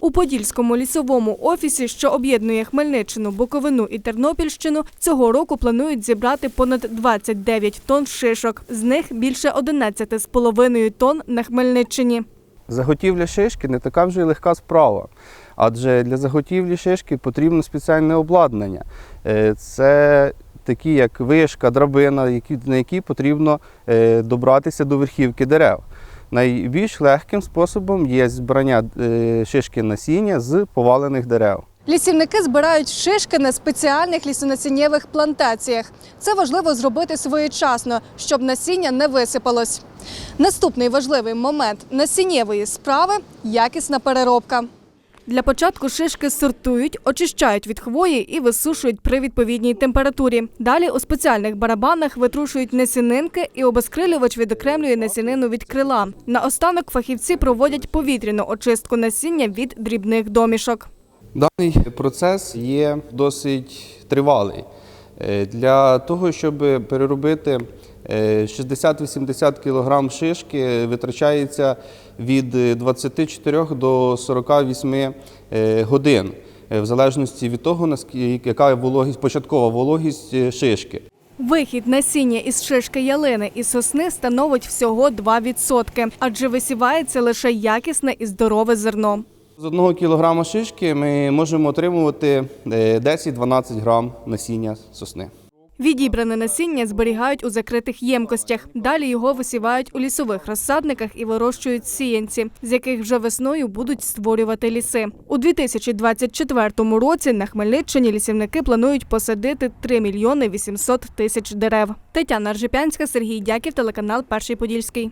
У Подільському лісовому офісі, що об'єднує Хмельниччину, Буковину і Тернопільщину, цього року планують зібрати понад 29 тонн шишок. З них більше 11,5 тонн на Хмельниччині. Заготівля шишки не така вже й легка справа, адже для заготівлі шишки потрібно спеціальне обладнання. Е, Це такі, як вишка, драбина, на які потрібно е, добратися до верхівки дерев. Найбільш легким способом є збирання е, шишки насіння з повалених дерев. Лісівники збирають шишки на спеціальних лісонасіннєвих плантаціях. Це важливо зробити своєчасно, щоб насіння не висипалось. Наступний важливий момент насіннєвої справи якісна переробка. Для початку шишки сортують, очищають від хвої і висушують при відповідній температурі. Далі у спеціальних барабанах витрушують насінинки і обезкрилювач відокремлює насінину від крила. Наостанок фахівці проводять повітряну очистку насіння від дрібних домішок. Даний процес є досить тривалий. Е, Для того, щоб переробити е, 60-80 кг шишки, витрачається від е, 24 до 48 е, годин, е, в залежності від того, яка вологість, початкова вологість е, шишки. Вихід насіння із шишки ялини і сосни становить всього 2%, адже висівається лише якісне і здорове зерно. З одного кілограма шишки ми можемо отримувати е, 10-12 грам насіння сосни. Відібране насіння зберігають у закритих ємкостях. Далі його висівають у лісових розсадниках і вирощують сіянці, з яких вже весною будуть створювати ліси. У 2024 році на Хмельниччині лісівники планують посадити 3 мільйони 800 тисяч дерев. Тетяна Ржепянська, Сергій Дяків, телеканал Перший Подільський.